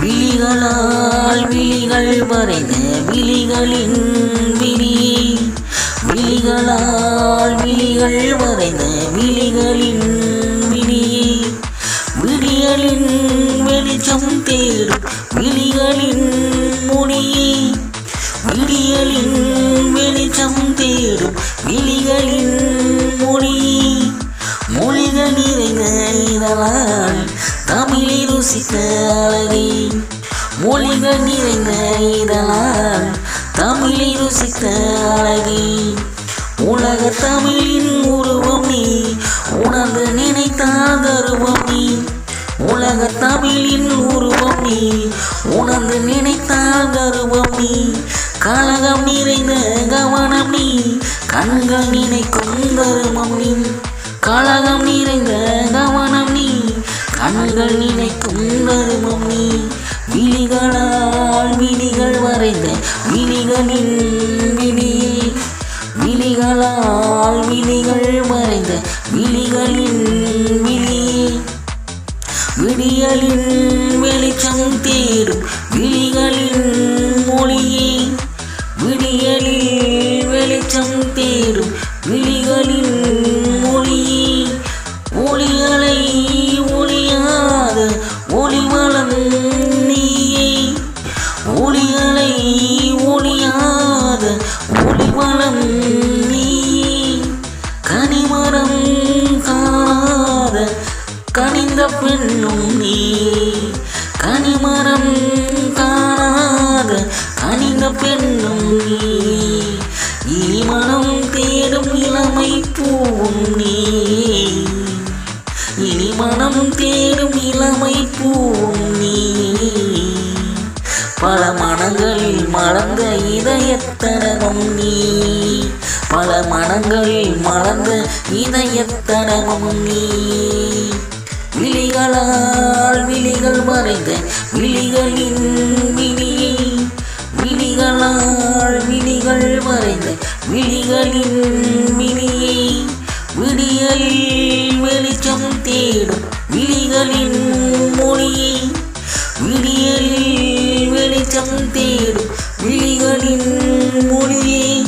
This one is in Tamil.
விழிகளால் விழிகள் வரைந்த விழிகளின் விழி. விழிகளால் விழிகள் வரைந்த விழிகளின் விழி. விழிகளின் வெளிச்சம் தேடும் விழிகளின் மொழி விழிகளின் வெளிச்சம் தேடும் விழிகளின் மொழி மொழிகள் நிறைந்த இதழால் தமிழை அழகி மொழிகள் நிறைந்த இதழால் தமிழை ருசித்த அழகி உலக தமிழின் உருவம் நீ உணர்ந்து நினைத்தால் தருவம். நீ உலக தமிழின் உருவம் நீ உணர்ந்து நினைத்தால் தருவம். நீ கழகம் நிறைந்த கவனம் நீ கண்கள் நினைக்கும் தருமம். நீ கலகம் நீ கண்கள் நினைக்கும் தருமம் நீ. விழிகளால் விழிகள் வரைந்த விழிகளின் விழி. விழிகளால் விழிகள் மறைந்த விழிகளின் விழி. விடியலின் வெளிச்சம் தேரும் விழிகளின் மொழியே விடியலில் வெளிச்சம் தேரும் ஒளிவளம் நீ கனிமரம் காணாத கனிந்த பெண்ணும் நீ கனிமரம் காணாத கனிந்த பெண்ணும் நீ. இனிமனம் தேடும் இளமை பூவும் நீ இனிமனம் தேடும் இளமை பூவும் நீ. பல மனங்களில் மலர்ந்த இதயத்தனமும் நீ. பல மனங்களில் மலர்ந்த இதயத்தனமும் நீ. விழிகளால் விழிகள் மறைந்த விழிகளின் விழியை விழிகளால் விழிகள் மறைந்த விழிகளின் விழியை விடியலில் வெளிச்சம் தேடும் விழிகளின் மொழியை விடியலில் தேடும் விழிகளின் மொழியே